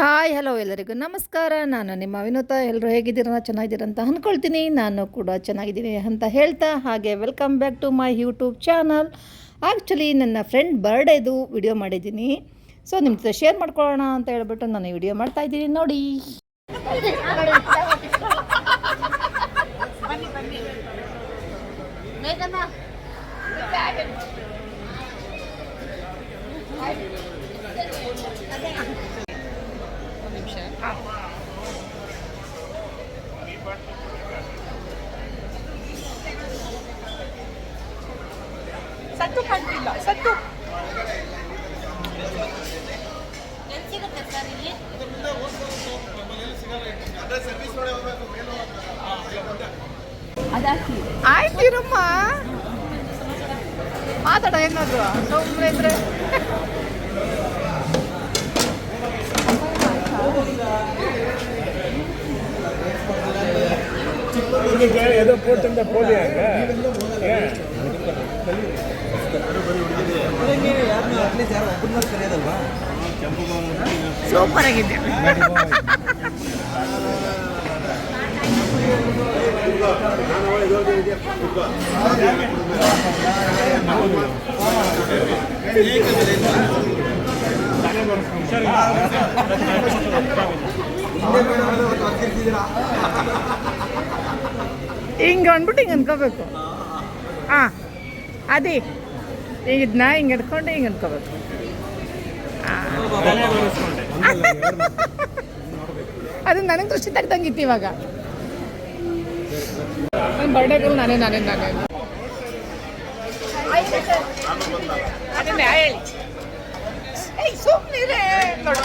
Hi, hello ಎಲ್ಲರಿಗೂ ನಮಸ್ಕಾರ. ನಾನು ನಿಮ್ಮ ವಿನೋತ. ಎಲ್ಲರೂ ಹೇಗಿದ್ದೀರ? ಚೆನ್ನಾಗಿದ್ದೀರ ಅಂತ ಅಂದ್ಕೊಳ್ತೀನಿ. ನಾನು ಕೂಡ ಚೆನ್ನಾಗಿದ್ದೀನಿ ಅಂತ ಹೇಳ್ತಾ, ಹಾಗೆ welcome back to my YouTube channel actually ನನ್ನ ಫ್ರೆಂಡ್ ಬರ್ಡೇದು ವಿಡಿಯೋ ಮಾಡಿದ್ದೀನಿ. ಸೊ ನಿಮ್ಮ ಜೊತೆ ಶೇರ್ ಮಾಡ್ಕೊಳ್ಳೋಣ ಅಂತ ಹೇಳ್ಬಿಟ್ಟು ನಾನು ವಿಡಿಯೋ ಮಾಡ್ತಾ ಇದ್ದೀನಿ. ನೋಡಿ. ಸತ್ತು ಕಾಣ್ತಿಲ್ಲ ಸತ್ತು. ಆಯ್ತಿರಮ್ಮ ಮಾತಾಡ ಏನಾದ್ರು ಸುಮ್ಮನೆ ಇದ್ರೆ. ஏதோ போட்டு போலியா ಸೂಪರ್ ಆಗಿದೆ ಹಿಂದೆ ಬೇಡ ಹಿಂಗೆ ಅಂದ್ಬಿಟ್ಟು ಹಿಂಗೆ ಅನ್ಕೋಬೇಕು. ಹಾಂ ಅದೇ ಈಗ ಇದನ್ನ ಹಿಂಗೆ ಹಿಡ್ಕೊಂಡು ಹಿಂಗೆ ಅನ್ಕೋಬೇಕು. ಅದು ನನಗೆ ದೃಷ್ಟಿ ತೆಗ್ದಂಗಿತ್ತು ಇವಾಗ. ನನ್ನ ಬರ್ಡೇಗಳು ನಾನೇ ನಾನೇ ನಾನೇ. ಅದನ್ನೇ ಹೇಳಿ. ಏಯ್ ಸುಮ್ಮನಿರೇ ನೋಡು.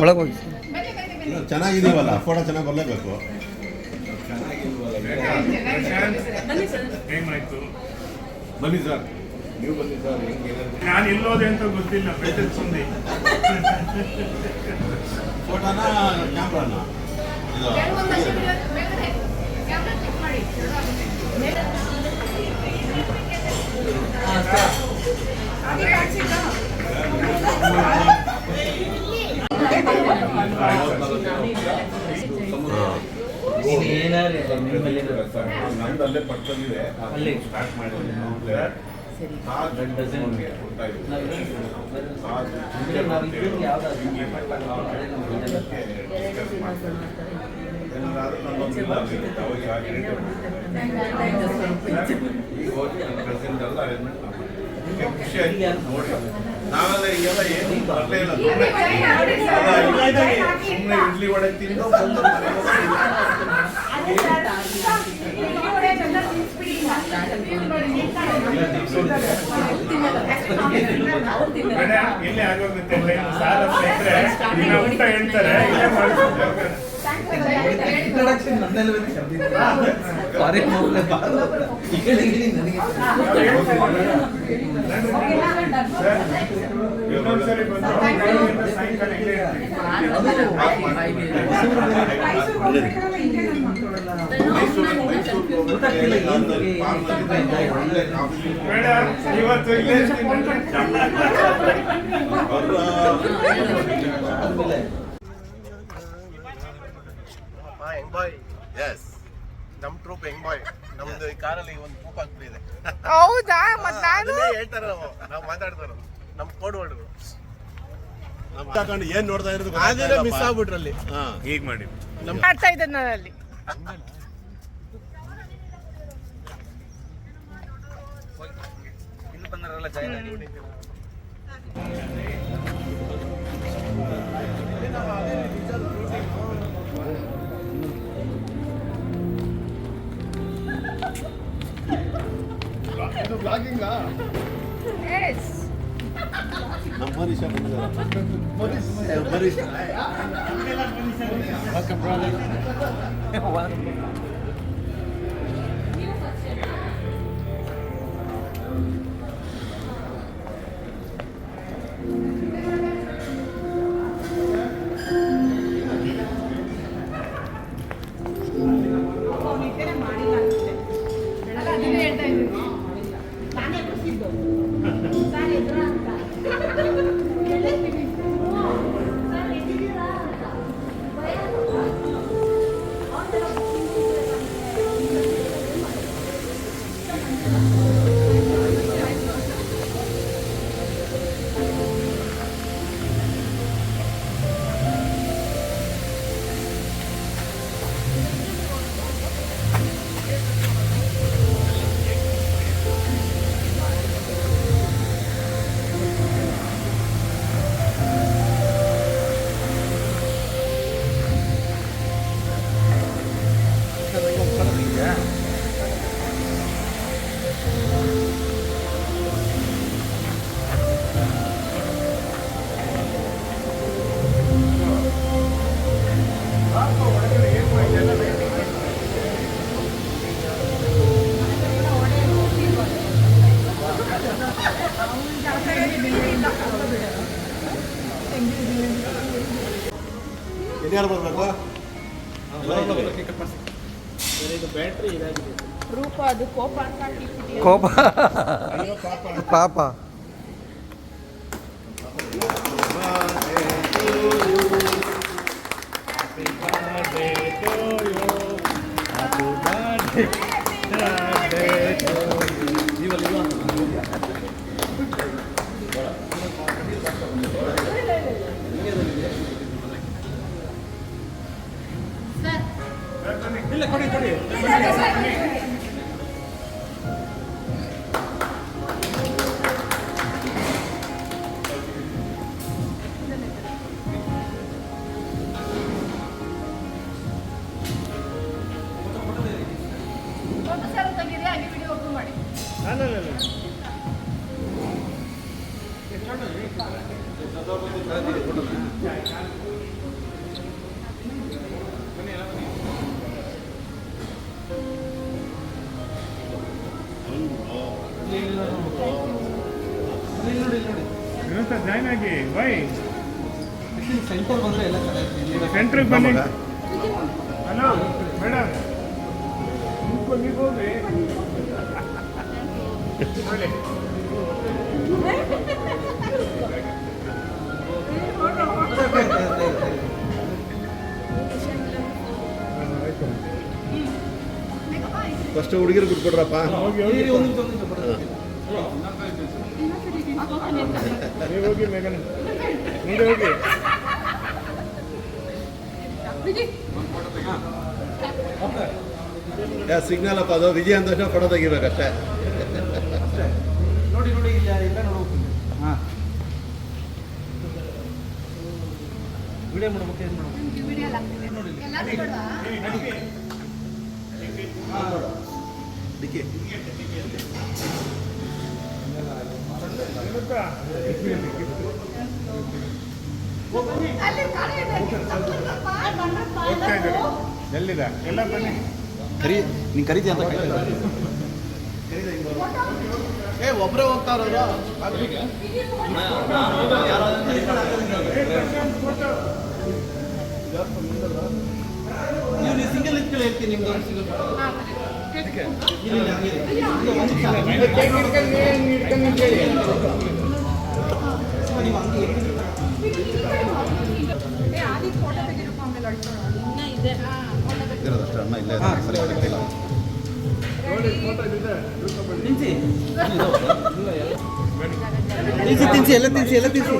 ಒಳಗೆ ಹೋಗಿ ಚೆನ್ನಾಗಿದೀವಲ್ಲ ಫೋಟೋ ಚೆನ್ನಾಗಿ ಬರಲೇಬೇಕು. ಬನ್ನಿ ಸರ್. ನೀವು ಬನ್ನಿ ಸರ್ ಹೆಂಗೆ ನಾನು ಎಲ್ಲೋದೆ ಅಂತ ಗೊತ್ತಿಲ್ಲ ಬೆಟ್ಟದ ಸುಂದಿ. ಫೋಟೋನ ಕ್ಯಾಮ್ರಾನ? ಇದು. ನಂದು ಅಲ್ಲೇ ಪಕ್ಕದಲ್ಲಿದೆ ಅಲ್ಲಿ ಸ್ಟಾರ್ಟ್ ಮಾಡಿದ್ದೀನಿ ತಾಜ್ ಅವ್ರಿಗೆ ಕೊಡ್ತಾ ಮಾಡ್ತಾರೆ. ಏನಾದ್ರು ಖುಷಿ ಆಯ್ತು. ನೋಡಿ. ನಾವೆಲ್ಲ ಈಗೆಲ್ಲ ಏನು ಬರಲೇ ಇಲ್ಲ. ಸುಮ್ಮನೆ ಇಡ್ಲಿ ವಡೆ ತಿಂದು ಬಂದು ಇಲ್ಲೇ ಆಗೋಗುತ್ತೆ ಸಾಲ ಇದ್ರೆ ಇನ್ನ ಊಟ ಹೇಳ್ತಾರೆ. ಇಲ್ಲೇ ಮಾಡ್ತಾರೆ. ಹೋಗೋಣ. ಇಂಟ್ರಡಕ್ಷನ್ ನನ್ನೆಲ್ಲ ಫಾರಿನ್ ಹೋಗ್ಲೇ. ಬಾರಲ್ಲ ಈ ಕಡೆ ನನಗೆ. ಇವತ್ತು ಹೆಂಗ್ ಬಾಯ್ ಟ್ರೂಪ್ ಹೆಂಗ್ ಬಾಯ್? ನಮ್ದು ಈ ಕಾರಲ್ಲಿ ಒಂದು ಪೂಪ ಆಗ್ಬಿಟ್ಟಿದೆ ಹೌದಾ? ಮತ್ ನಾನು? ಅದನ್ನೇ ಹೇಳ್ತಾರೆ ನಾವು ನಾವು ಮಾತಾಡ್ತಾರ ನಮ್ ಕೋಡ್ ವರ್ಡ್ಗಳು ಏನ್ ನೋಡ್ತಾ ಇರೋದು ಅದೇ ಮಿಸ್ ಆಗ್ಬಿಟ್ರಲ್ಲಿ ಹೀಗ್ ಮಾಡಿ. ಮಾಡ್ತಾ ಇದ್ದೆ ನಾನು ಅಲ್ಲಿ. ಇಲ್ಲಿ ಬಂದವರೆಲ್ಲ ಜಾಯ್ನ್ ಆಗಿ vlogging lah. Yes. Nampari siapa tu? Maris. Maris. Welcome brother. Welcome. ಅದು ಕೋಪ ಅಂತ ಕೋಪ. ಪಾಪ. ಜಾಯ್ನ್ ಆಗಿ ಬೈ ಸೆಂಟರ್ ಬಂದ್ರೆ ಎಲ್ಲ ಸೆಂಟ್ರಿಗೆ ಬನ್ನಿ ಹಲೋ ಮೇಡಮ್ ನೀವು ಹೋಗ್ರಿ. ಫಸ್ಟ್ ಹುಡುಗಿರು ಬಿಟ್ಬಿಡ್ರಪ್ಪ ನೀವು ಹೋಗಿ ಮೇಘನ. ಮುಂದೆ ಹೋಗಿ. ಸಿಗ್ನಲ್ ಅಪ್ಪ ಅದು ವಿಜಯ ಅಂದ ತಕ್ಷಣ ಫೋಟೋ ತೆಗಿಬೇಕಷ್ಟೇ. ನೋಡಿ ನೋಡಿ ಇಲ್ಲ ಇಲ್ಲ ನೋಡ್ಬೇಕು ಹಾಂ. ವಿಡಿಯೋ ಮಾಡ್ಬೇಕು ಏನು ಮಾಡ್ಬೇಕು ನೋಡಿ. ಹೋಗ್ತಾ ಇದ್ದಾರೆ ಎಲ್ಲಿದೆ? ಎಲ್ಲ ಬನ್ನಿ. ಕರಿ ನೀನು ಕರಿತೀಯ ಅಂತ ಏ ಒಬ್ಬರೇ ಹೋಗ್ತಾ ಇರೋದು ನೀವು ಸಿಂಗಲ್ ಇತ್ಕೊಳ್ಳಿ ಹೇಳ್ತೀನಿ ನಿಮ್ದು ಇರೋದಷ್ಟೇ ಅನ್ನ ಇಲ್ಲೇ ಇದೆ, ಸರಿ ಗೊತ್ತಿಲ್ಲ ತಿನ್ಸಿ ತಿನ್ಸಿ ಎಲ್ಲ ತಿನ್ಸಿ ಎಲ್ಲ ತಿನ್ಸಿ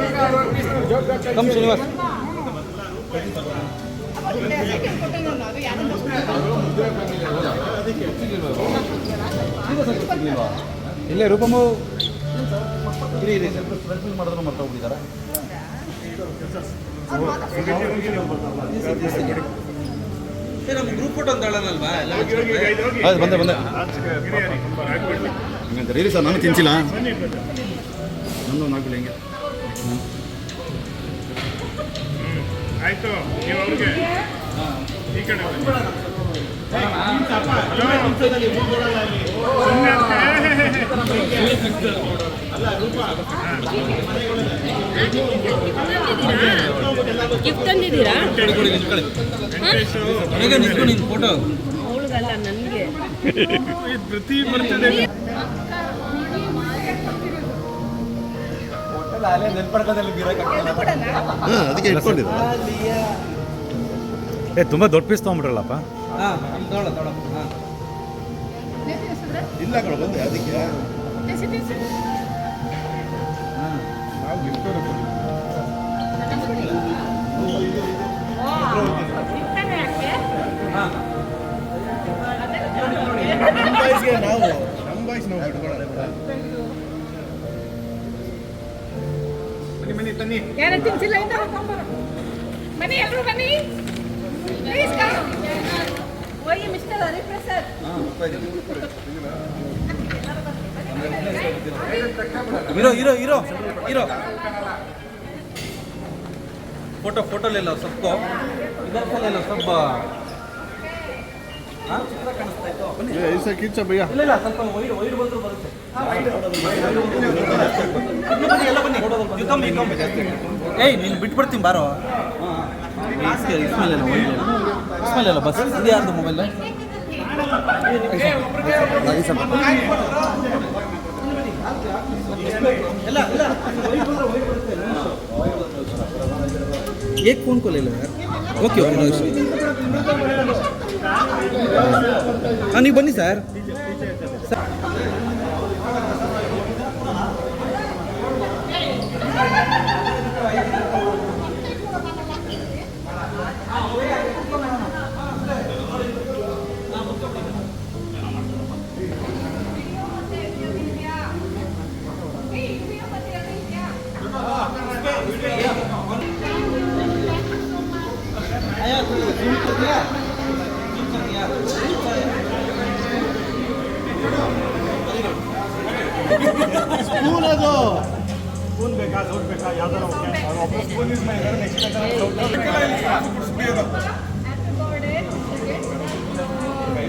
ಕಮ್ ಶ್ರೀನಿವಾಸ್ ಇಲ್ಲೇ ರೂಪಮ್ಮ ಇರಿ ಇರಿ ಸ್ವಲ್ಪ ಪ್ರೆಸೆಂಟ್ ಮಾಡಿದ್ರು ಮತ್ತೆ ಹೋಗ್ಬಿಟ್ಟಿದ್ದಾರೆ ನಮ್ಮ ಗ್ರೂಪ್ ಫೋಟೋ ಅಂತ ಹೇಳೋಣಲ್ವಾ ಹೋಗಿ, ಹೋಗಿ, ಇದು ಹೋಗಿ. ಹೌದು ಬಂದೆ ಬಂದೆ ಬಿರಿಯಾನಿ ಆಗ್ಬಿಡ್ಲಿ. ಹಂಗಂತ ಇರಿ ಸರ್ ನಾನು ತಿನ್ಸಿಲ್ಲ ಬನ್ನಿ ಬನ್ನಿ. ನಂದು ಒಂದು ಆಗ್ಬಿಡಿ ಹಿಂಗೆ ಹ್ಮ್. ಆಯ್ತು ನೀವು ಅವ್ರಿಗೆ ಈ ಕಡೆ ಬನ್ನಿ. ಹಲೋ. ಸುಮ್ನೆ ಗಿಫ್ಟ್ ತಂದಿದ್ದೀರಾ ಫೋಟೋ ಅವಳಿಗಲ್ಲ ನನಗೆ ಪ್ರತಿ ಬರ್ತದೆ ಹಾಂ ಅದಕ್ಕೆ ಇಟ್ಕೊಂಡಿದ್ದ. ಏ ತುಂಬಾ ದೊಡ್ಡ ಪೀಸ್ ತೊಗೊಂಬಿಟ್ರಲ್ಲಪ್ಪ ಇಲ್ಲ ಕಡೆ ಬಂದೆ ಅದಕ್ಕೆ. ನಾವು ಗಿಫ್ಟ್ ನಮ್ಮ ಬಾಯ್ಸ್ಗೆ ನಾವು ನಮ್ಮ ಬಾಯ್ಸ್ ನಾವು ಬಿಟ್ಕೊಳ್ಳೋಣ ಬನ್ನಿ ಬನ್ನಿ ತನ್ನಿ ಯಾರ ತಿನ್ಸಿಲ್ಲ ಎಲ್ಲರೂ ಬನ್ನಿ. ಇರೋ ಇರೋ ಇರೋ ಇರೋ. ಫೋಟೋ ಫೋಟೋಲಿಲ್ಲ ಸೊಪ್ಪು. ಇದರ್ಸಲಿಲ್ಲ ಸೊಪ್ಪ. ಏಯ್ ನೀನು ಬಿಟ್ಬಿಡ್ತೀನಿ ಬಾರೋ. ಇಸ್ಮೇಲೆ ಇಸ್ಮೇಲೆ ಬಸ್. ಇದೆಯಾ ಯಾರ್ದು ಮೊಬೈಲ್ ಏಕ್ ಫೋನ್ ಕಾಲ್ ಇಲ್ಲ. ಓಕೆ ಓಕೆ ಹಾಂ ನೀವು ಬನ್ನಿ ಸರ್ ಸ್ಕೂಲ್ ಅದು ಸ್ಕೂಲ್ ಬೇಕಾ ದೊಡ್ಡ ಬೇಕಾ ಯಾವ್ದಾರ ಸ್ಕೂಲ್ ಇಸ್ ಮೈ ನೆಕ್ಸ್ಟ್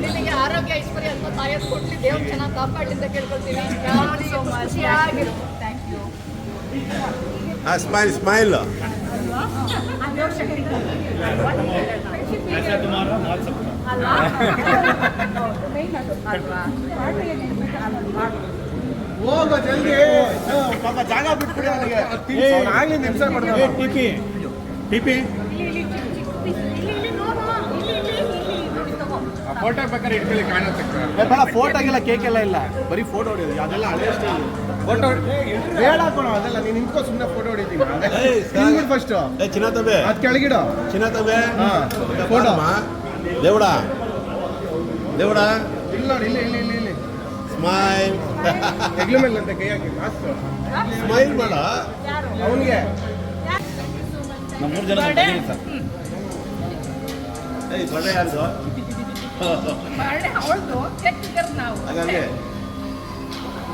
ನಿಮಗೆ ಆರೋಗ್ಯ ಐಶ್ವರ್ಯ ಅಂತ ತಾಯಿಯದು ಕೊಡ್ಲಿ ದೇವ್ರು ಚೆನ್ನಾಗಿ ಕಾಪಾಡಲಿ ಅಂತ ಕೇಳ್ಕೊಳ್ತೀನಿ ಖುಷಿಯಾಗಿರು ಥ್ಯಾಂಕ್ ಯು ಆ ಸ್ಮೈಲ್ ಸ್ಮೈಲ್ ಹೋಗೋ ಜಲ್ದಿ. ಪಾಪ ಜಾಗ ಬಿಟ್ಬಿಡಿ ಅವನಿಗೆ. ಆಗ್ಲಿ ನಿಮಿಷ ಟಿಪಿ ಟಿಪಿ ಫೋಟೋ ಬೇಕಾದ್ರೆ ಇಟ್ಕೊಳ್ಳಿ ಕಾಣುತ್ತೆ. ಬೇಡ ಫೋಟೋಗೆಲ್ಲ ಕೇಕ್ ಎಲ್ಲ ಇಲ್ಲ. ಬರೀ ಫೋಟೋ ಹೊಡೆಯೋದು. ಅದೆಲ್ಲ ಹಳೆ ಸ್ಟೈಲ್ ಫೋಟೋ ಬೇಡ ಕಣೋ ಅದೆಲ್ಲ ನೀನು ನಿಂತ್ಕೊ ಸುಮ್ಮನೆ ಫೋಟೋ ಹೊಡಿತೀನಿ ಫಸ್ಟ್ ಏ ಚಿನ್ನ ತಬೆ ಅದ್ ಕೆಳಗಿಡು. ಚಿನ್ನ ತಬೆ ಹಾ ಫೋಟೋ ದೇವಡ. ದೇವಡ. ಇಲ್ಲ ಇಲ್ಲಿ ಇಲ್ಲಿ ಇಲ್ಲಿ ಇಲ್ಲಿ. ಸ್ಮೈಲ್ ಹೆಗ್ಲ ಮೇಲೆ ಅಂತ ಕೈ ಹಾಕಿ ಸ್ಮೈಲ್ ಮಾಡ ಅವನಿಗೆ. ನಮ್ಮ ಮೂರು ಜನ ಸರ್. ಏಯ್ ಬರ್ಡೇ ಯಾರ್ದು? ಹಾಗಾಗಿ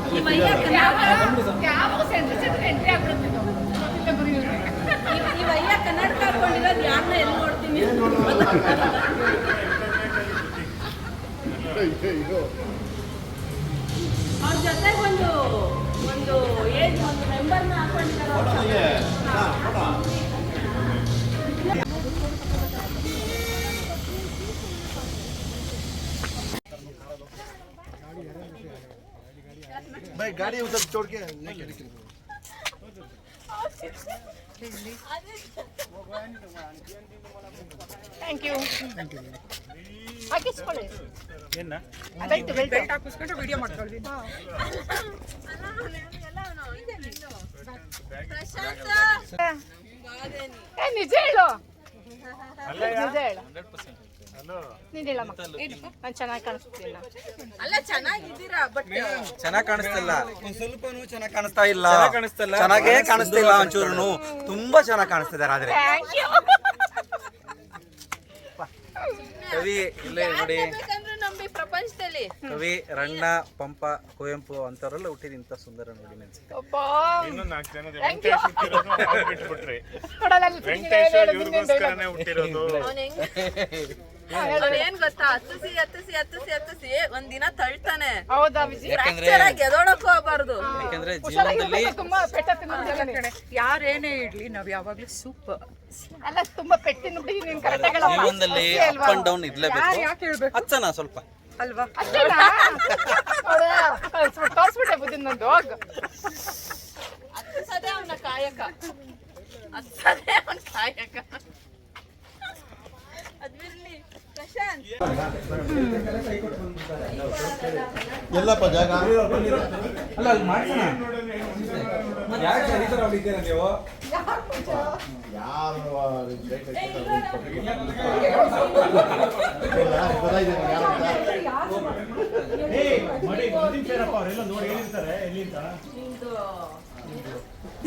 ಅವ್ರ ಜೊತೆ ಒಂದು ಒಂದು ಏಜ್ ಒಂದು ಮೆಂಬರ್ನ ಹಾಕೊಂಡಿದ್ದಾರೆ भाई गाड़ी उधर छोड़ के लेके निकल ಥ್ಯಾಂಕ್ ಯು ಹಾಕಿಸ್ಕೊಳ್ಳಿ ಅದೈತೆ ಬೆಲ್ಟ್ ಹಾಕಿಸ್ಕೊಂಡು ವಿಡಿಯೋ ಮಾಡ್ಕೊಳ್ತೀನಿ ಪ್ರಶಾಂತ ಏ ನಿಜ ಹೇಳು ನಿಜ ಹೇಳು ನಾನು ಚೆನ್ನಾಗಿ ಕಾಣಿಸ್ತೀನಿ ಅಲ್ಲ ಚೆನ್ನಾಗಿದ್ದೀರಾ ಬಟ್ ಚೆನ್ನಾಗಿ ಕಾಣಿಸ್ತಿಲ್ಲ. ಒಂದ್ ಸ್ವಲ್ಪನೂ ಚೆನ್ನಾಗಿ ಕಾಣಿಸ್ತಾ ಇಲ್ಲ. ಚೆನ್ನಾಗೇ ಕಾಣಿಸ್ತಿಲ್ಲ? ಒಂಚೂರು ತುಂಬಾ ಚೆನ್ನಾಗಿ ಕಾಣಿಸ್ತಿದ್ದಾರೆ ಆದ್ರೆ ಥ್ಯಾಂಕ್ ಯು ಕವಿ ಇಲ್ಲೇ ನೋಡಿ. ಪ್ರಪಂಚದಲ್ಲಿ. ಕವಿ ರಣ್ಣ ಪಂಪ ಕುವೆಂಪು ಅಂತವರೆಲ್ಲ ಹುಟ್ಟಿದ ಇಂಥ ಸುಂದರ ನೋಡಿ ಅಪ್ಪ ಇವ್ರಿಗೋಸ್ಕರನೇ. ಹುಟ್ಟಿರೋದು. ಅವನ್ ಹೆಂಗ್ ಅವ್ನ್ ಏನ್ ಗೊತ್ತಾ? ಹತ್ತಿಸಿ ಹತ್ತಿಸಿ ಹತ್ತಿಸಿ ಹತ್ತಿಸಿ ಒಂದಿನ ದಿನ ತಳ್ತಾನೆ. ಹೌದಾ ವಿಜಿ? ಫ್ರಾಕ್ಚರ್ ಆಗಿ ಎದೋಡಕ್ ಹೋಗ್ಬಾರ್ದು. ಯಾಕಂದ್ರೆ ಜೀವನದಲ್ಲಿ ತುಂಬಾ ಪೆಟ್ಟ ತಿನ್ನೋದಿಲ್ಲ ಯಾರೇನೇ ಇಡ್ಲಿ ನಾವ್ ಯಾವಾಗ್ಲೂ ಸೂಪರ್. ಅಲ್ಲ ತುಂಬಾ ಪೆಟ್ಟಿನ ಬಿಡಿ ನೀನ್ ಕರೆಕ್ಟಾಗಿ ಜೀವನದಲ್ಲಿ ಅಪ್ ಅಂಡ್ ಡೌನ್ ಇರ್ಲೇಬೇಕು. ಯಾಕೆ ಹೇಳ್ಬೇಕು? ಹಚ್ಚನ ಸ್ವಲ್ಪ. ಅಲ್ವಾ? ತೋರ್ಸ್ಬಿಟ್ಟೆ ಬುದ್ಧಿ ನಂದು ಹೋಗ್. ಹತ್ತಿಸದೆ ಅವನ ಕಾಯಕ. ಹತ್ತಿಸದೆ ಅವನ ಕಾಯಕ. ಪ್ರಶಾಂತ್ ಎಲ್ಲಪ್ಪ ಜಾಗ? ಅಲ್ಲ ಅಲ್ಲಿ ಮಾಡ್ಸೋಣ. ಯಾರು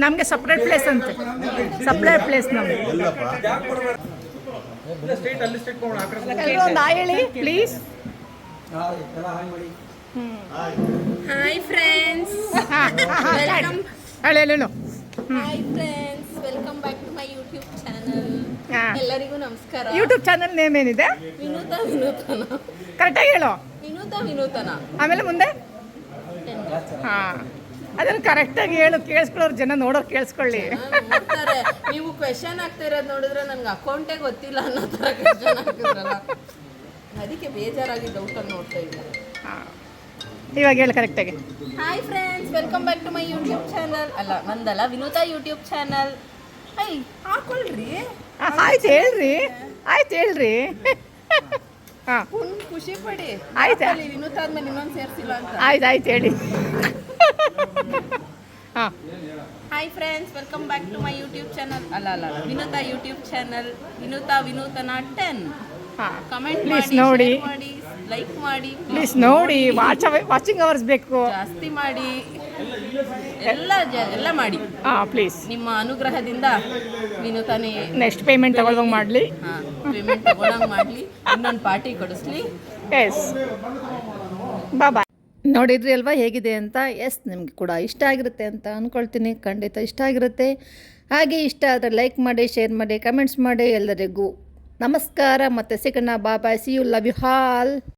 ನಮ್ಗೆ ಸಪ್ರೇಟ್ ಪ್ಲೇಸ್ ಅಂತೆ. ಸಪ್ರೇಟ್ ಪ್ಲೇಸ್ ನಮ್ಗೆ. ಒಂದು ಆಯ್ ಹೇಳಿ ಪ್ಲೀಸ್ ಹಾಯ್ ಫ್ರೆಂಡ್ಸ್ ವೆಲ್ಕಮ್ ಹೇಳಿ ಹೇಳಿ ಹೇಳು hi friends welcome back to my YouTube channel ಹಾ. ಎಲ್ಲರಿಗೂ ನಮಸ್ಕಾರ ಯೂಟ್ಯೂಬ್ ಚಾನಲ್ ನೇಮ್ ಏನಿದೆ ವಿನೂತ ವಿನೂತನ ಕರೆಕ್ಟಾಗಿ ಹೇಳು ವಿನೂತ ವಿನೂತನ ಆಮೇಲೆ ಮುಂದೆ ಹಾ ಅದನ್ನು ಕರೆಕ್ಟಾಗಿ ಹೇಳು ಕೇಳಿಸ್ಕೊಳ್ಳೋರು ಜನ ನೋಡೋರು ಕೇಳಿಸ್ಕೊಳ್ಳಿ. ನೋಡ್ತಾರೆ. ನೀವು ಕ್ವೆಶನ್ ಆಗ್ತಾ ಇರೋದು ನೋಡಿದ್ರೆ ನನ್ಗೆ ಅಕೌಂಟೇ ಗೊತ್ತಿಲ್ಲ ಅನ್ನೋ ಕ್ವೆಶನ್ ಹಾಕಿದ್ರಲ್ಲ. ಅದಕ್ಕೆ ಬೇಜಾರಾಗಿ ಡೌಟ್ ಅಲ್ಲಿ ನೋಡ್ತಾ ಇಲ್ಲ ಹಾಂ. ಇವಾಗ ಹೇಳು ಕರೆಕ್ಟಾಗಿ hi friends welcome back to my YouTube channel ಅಲ್ಲ ನಂದಲ್ಲ ವಿನೂತಾ ಯೂಟ್ಯೂಬ್ ಚಾನಲ್ ಹೈ ಹಾಕೊಳ್ರಿ. ಆಯ್ತು ಹೇಳ್ರಿ. ಆಯ್ತು ಹೇಳ್ರಿ. ಹಾಂ. ಖುಷಿ ಪಡಿ. ಆಯ್ತಾ? ಆದ್ಮೇಲೆ ಇನ್ನೊಂದು ಸೇರ್ಸಿಲ್ಲ ಅಂತ. ಆಯ್ತು ಆಯ್ತು ಹೇಳಿ. ಹಾಂ. Hi friends welcome back to my YouTube channel ಅಲ್ಲ ಅಲ್ಲ ವಿನೂತ ಯೂಟ್ಯೂಬ್ ಚಾನಲ್ ವಿನೂತ ವಿನೂತನ ಟೆನ್ ಹಾಂ. ಕಮೆಂಟ್ Please ಮಾಡಿ ನೋಡಿ. ಮಾಡಿ ಲೈಕ್ ಮಾಡಿ. ಪ್ಲೀಸ್ ನೋಡಿ. ವಾಚ್ ವಾಚಿಂಗ್ ಅವರ್ಸ್ ಬೇಕು. ಜಾಸ್ತಿ ಮಾಡಿ. ಎಲ್ಲ ಎಲ್ಲ ಮಾಡಿ. ಹಾಂ ಪ್ಲೀಸ್ ನಿಮ್ಮ ಅನುಗ್ರಹದಿಂದ ವಿನೂತನೇ. ನೆಕ್ಸ್ಟ್ ಪೇಮೆಂಟ್ ತಗೊಳ್ಳೋ ಮಾಡಲಿ. ಹಾಂ ಪೇಮೆಂಟ್ ತಗೊಳಂಗ್ ಮಾಡಲಿ. ಇನ್ನೊಂದು ಪಾರ್ಟಿ ಕೊಡಿಸ್ಲಿ. ಎಸ್ ಬಾಯ್ ನೋಡಿದ್ರಿ ಅಲ್ವಾ? ಹೇಗಿದೆ ಅಂತ? ಎಸ್ ನಿಮಗೆ ಕೂಡ ಇಷ್ಟ ಆಗಿರುತ್ತೆ ಅಂತ ಅಂದ್ಕೊಳ್ತೀನಿ ಖಂಡಿತ ಇಷ್ಟ ಆಗಿರುತ್ತೆ. ಹಾಗೆ ಇಷ್ಟ ಆದರೆ ಲೈಕ್ ಮಾಡಿ ಶೇರ್ ಮಾಡಿ ಕಮೆಂಟ್ಸ್ ಮಾಡಿ ಎಲ್ಲರಿಗೂ ನಮಸ್ಕಾರ. ಮತ್ತು ಸಿಗೋಣ. Bye bye see you love you all